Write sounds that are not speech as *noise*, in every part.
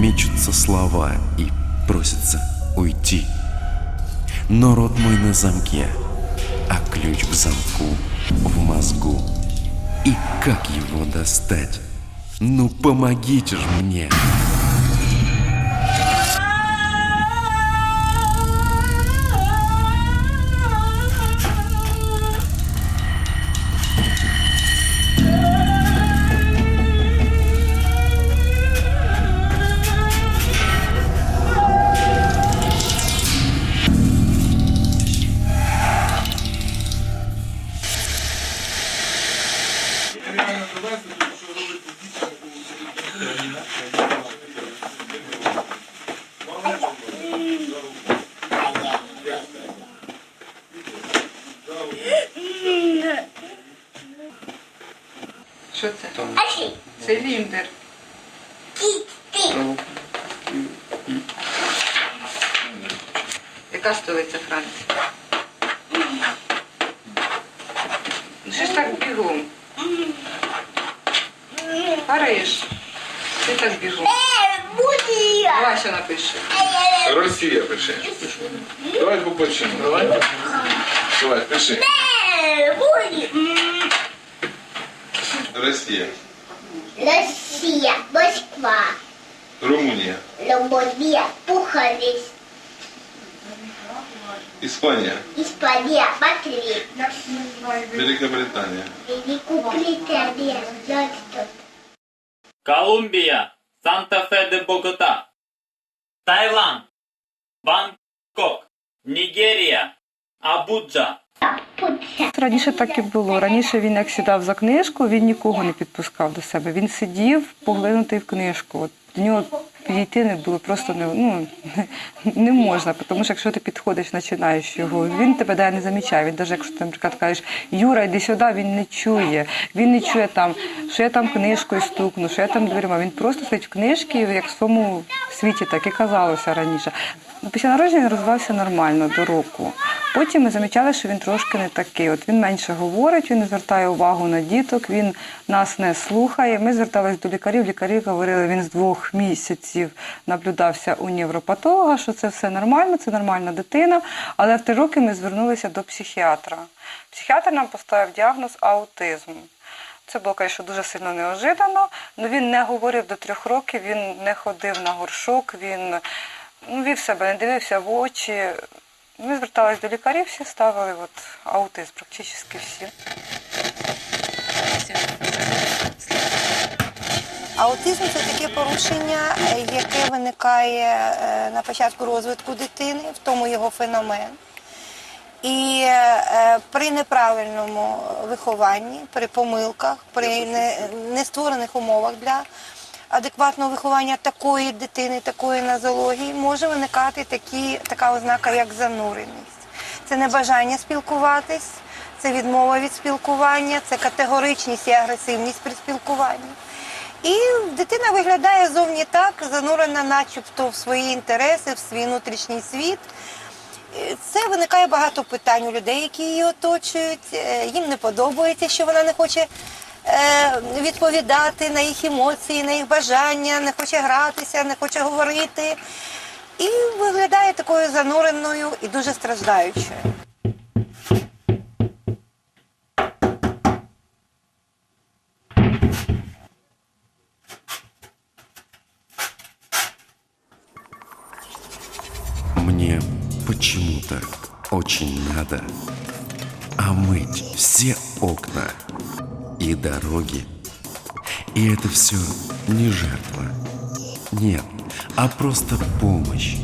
мечутся слова и просятся уйти. Но рот мой на замке, а ключ к замку в мозгу. И как его достать? Ну помогите же мне! Що це? Циліндр. Яка столиця Франції? Ну що ж так бігом? Париж. Ти так бігом. Вася напише. Росія пиши. Давай по почему. Давай. Давай, пиши. Росія. Россия, Москва, Румунія. Ломбардия, Пуховец, Іспанія. Испания, Мадрид, Великобританія. Великобритания, Лондон, Колумбія, Санта-Фе де Богота, Таїланд, Бангкок, Нігерія, Абуджа. Раніше так і було. Раніше він як сідав за книжку, він нікого не підпускав до себе. Він сидів поглинутий в книжку. От до нього підійти не було просто не, ну, *laughs* не можна, тому що якщо ти підходиш, починаєш його, він тебе да, не замічає. Він навіть якщо ти, наприклад, кажеш, Юра, йди сюди, він не чує. Він не чує там, що я там книжкою стукну, що я там дверима. Він просто сидить в книжці, як в своєму світі, так і казалося раніше. Ну, Після народження він розвивався нормально до року. Потім ми замічали, що він трошки не такий. От він менше говорить, він не звертає увагу на діток, він нас не слухає. Ми зверталися до лікарів. Лікарі говорили, він з двох місяців наблюдався у невропатолога, що це все нормально, це нормальна дитина. Але в три роки ми звернулися до психіатра. Психіатр нам поставив діагноз аутизм. Це було, звісно, дуже сильно неожиданно. але він не говорив до трьох років, він не ходив на горшок, він вів себе, не дивився в очі. Ми зверталися до лікарів, всі ставили от, аутизм, практично всі. Аутизм це таке порушення, яке виникає е, на початку розвитку дитини, в тому його феномен. І е, при неправильному вихованні, при помилках, при не- нестворених умовах для адекватного виховання такої дитини, такої нозології, може виникати такі, така ознака, як зануреність. Це небажання спілкуватись, це відмова від спілкування, це категоричність і агресивність при спілкуванні. І дитина виглядає зовні так, занурена начебто в свої інтереси, в свій внутрішній світ. Це виникає багато питань у людей, які її оточують. Е, Їм не подобається, що вона не хоче відповідати на їх емоції, на їх бажання, не хоче гратися, не хоче говорити. І виглядає такою зануреною і дуже страждаючою. Мне почему-то очень надо омыть все окна и дороги. И это все не жертва. Нет, а просто помощь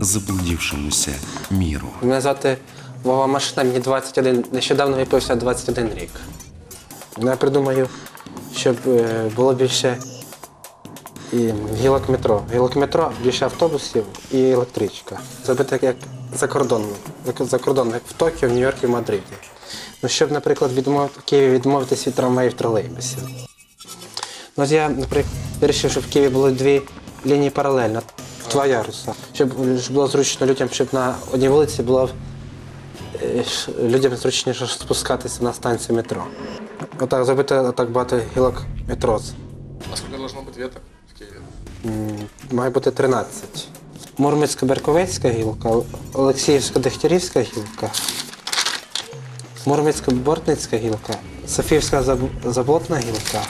заблудившемуся миру. Мене звати Вова Машина, мені 21, нещодавно виповнився 21 рік. Я придумаю, щоб е, було більше і гілок метро. Гілок метро, більше автобусів і електричка. Зробити як за кордоном, як за кордоном, як в Токіо, в Нью-Йорку в Мадриді. Ну, щоб, наприклад, відмовити, в Києві відмовитися від трамваїв тролейбусів. Ну, от я, наприклад, вирішив, щоб в Києві були дві лінії паралельно, два яруса. Щоб, було зручно людям, щоб на одній вулиці було е, людям зручніше спускатися на станцію метро. Отак зробити отак багато гілок метро. А сколько должно быть веток в Киеве? М, Має бути 13. Мурмицько-Берковецька гілка, Олексіївсько-Дегтярівська гілка, Мурмицько-Бортницька гілка, Софіївська Заб- Заблотна гілка,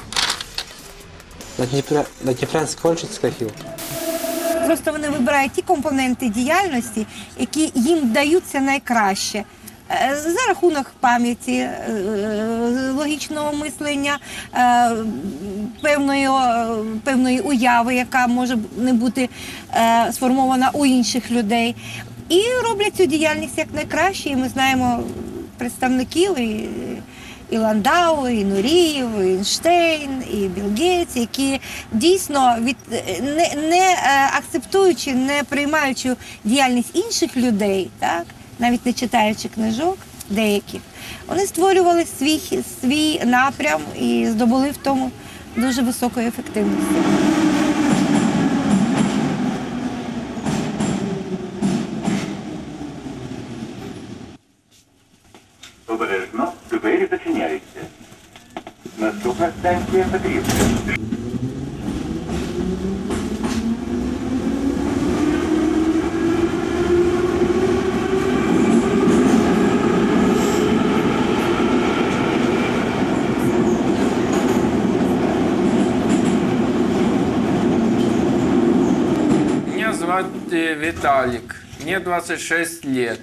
Надніпря- Надніпрянсько-Ольчицька гілка. Просто вони вибирають ті компоненти діяльності, які їм вдаються найкраще. Е, За рахунок пам'яті, е, логічного мислення, е, певної, певної уяви, яка може не бути сформована у інших людей. І роблять цю діяльність як найкраще. І ми знаємо представників і і Ландау, і Нуріїв, і Ейнштейн, і Білл які дійсно від не, не е, акцептуючи, не приймаючи діяльність інших людей, так навіть не читаючи книжок деяких, вони створювали свій свій напрям і здобули в тому дуже високої ефективності. Меня зовут э, Виталик. Мне 26 лет.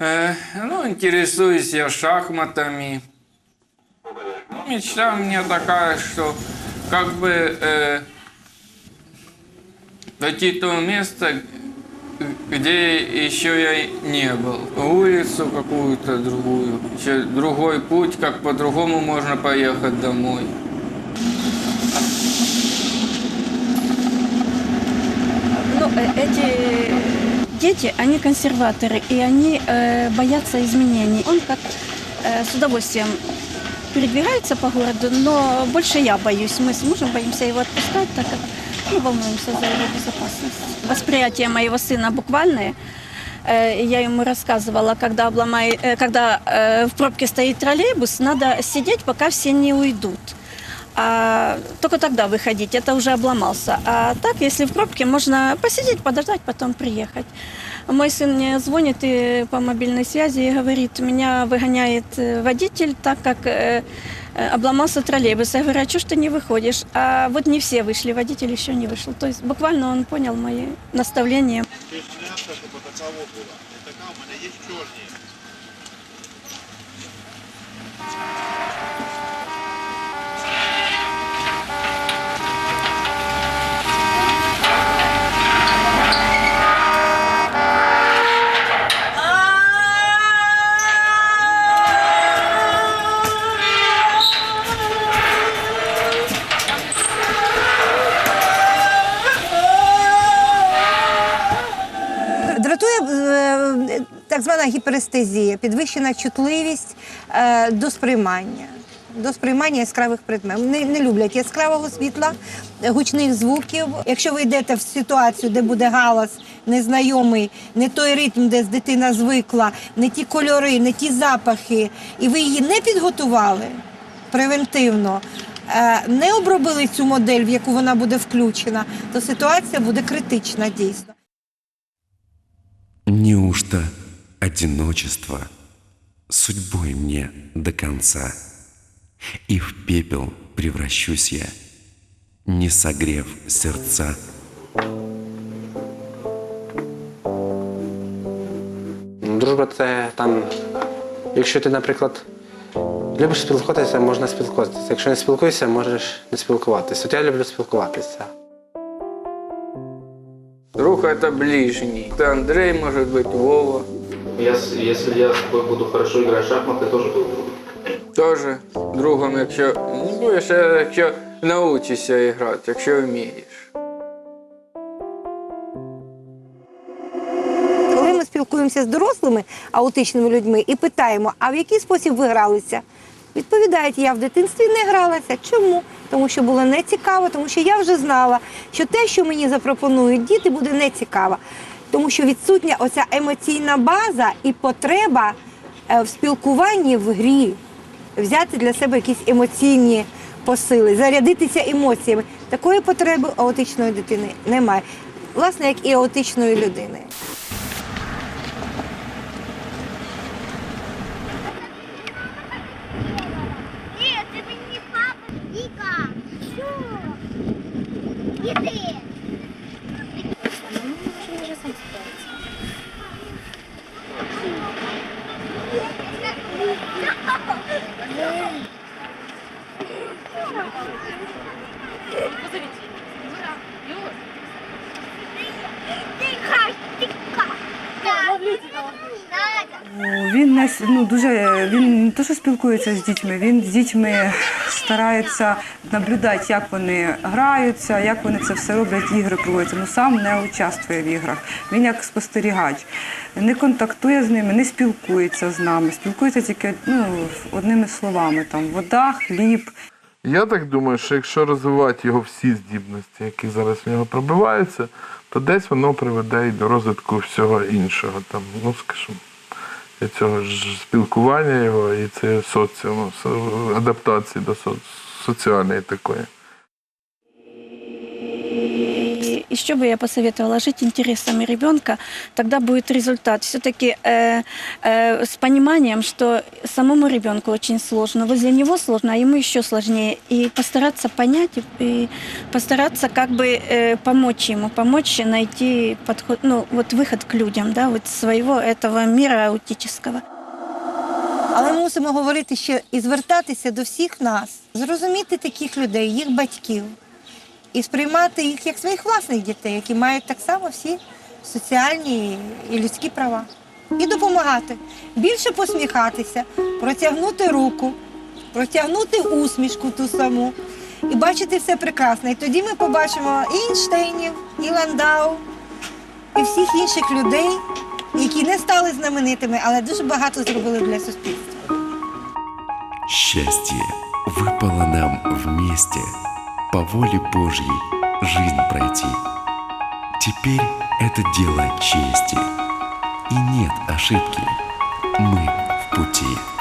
Э, ну, интересуюсь я шахматами. Мечта у меня такая, что как бы э, дойти до то место, где еще я не был. Улицу какую-то другую, еще другой путь, как по-другому можно поехать домой. Ну, э, эти дети, они консерваторы, и они э, боятся изменений. Он как э, с удовольствием передвигается по городу, но больше я боюсь. Мы с мужем боимся его отпускать, так как ну, волнуемся за его безопасность. Восприятие моего сына буквальное. Э, Я ему рассказывала, когда, обломай, э, когда э, в пробке стоит троллейбус, надо сидеть, пока все не уйдут. А только тогда выходить, это уже обломался. А так, если в пробке, можно посидеть, подождать, потом приехать. Мой сын мне звонит и по мобильной связи и говорит, меня выгоняет э, водитель, так как э, э, обломался троллейбус. Я говорю, а что ж ты не выходишь? А вот не все вышли, водитель еще не вышел. То есть буквально он понял мои наставления. Дратує е, так звана гіперестезія, підвищена чутливість е, до сприймання. До сприймання яскравих предметів. Не, не люблять яскравого світла, гучних звуків. Якщо ви йдете в ситуацію, де буде галас незнайомий, не той ритм, де дитина звикла, не ті кольори, не ті запахи, і ви її не підготували превентивно, е, не обробили цю модель, в яку вона буде включена, то ситуація буде критична дійсно. Неужто одиночество судьбой мне до конца? И в пепел превращусь я, не согрев сердца. Дружба це там, якщо ти, наприклад, любиш спілкуватися, можна спілкуватися. Якщо не спілкуєшся, можеш не спілкуватися. От я люблю спілкуватися. Друг это ближний. Это Андрей, может быть, Вова. Я, с- если я с тобой буду хорошо играть в шахматы, тоже буду другом. Тоже другом, якщо не будеш, а якщо научишся грати, якщо вмієш. Коли ми спілкуємося з дорослими аутичними людьми і питаємо, а в який спосіб ви гралися? Відповідають, я в дитинстві не гралася. Чому? Тому що було нецікаво, тому що я вже знала, що те, що мені запропонують діти, буде нецікаво. тому що відсутня оця емоційна база і потреба е, в спілкуванні в грі, взяти для себе якісь емоційні посили, зарядитися емоціями. Такої потреби аутичної дитини немає. Власне, як і аутичної людини. Нет, это не папа, Вика. Все. Иди. Ну, Він не ну, дуже він не то, що спілкується з дітьми, він з дітьми старається наблюдати, як вони граються, як вони це все роблять, ігри проводяться. Ну сам не участвує в іграх. Він як спостерігач, не контактує з ними, не спілкується з нами, спілкується тільки ну, одними словами там вода, хліб. Я так думаю, що якщо розвивати його всі здібності, які зараз в нього пробиваються, то десь воно приведе і до розвитку всього іншого. Там, ну скажімо, цього ж спілкування його, і це соціуму, адаптації до соціальної такої. И еще бы я посоветовала жить интересами ребенка, тогда будет результат. Все-таки э, э, с пониманием, что самому ребенку очень сложно, возле него сложно, а ему еще сложнее. И постараться понять, и, и постараться как бы э, помочь ему, помочь найти подход, ну вот выход к людям, да, вот своего этого мира аутического. Але ми мусимо говорити ще і звертатися до всіх нас, зрозуміти таких людей, їх батьків, і сприймати їх як своїх власних дітей, які мають так само всі соціальні і людські права. І допомагати. Більше посміхатися, протягнути руку, протягнути усмішку ту саму і бачити все прекрасно. І тоді ми побачимо і Ейнштейнів, і Ландау, і всіх інших людей, які не стали знаменитими, але дуже багато зробили для суспільства. Счастье выпало нам вместе, по воле Божьей жизнь пройти. Теперь это дело чести. И нет ошибки. Мы в пути.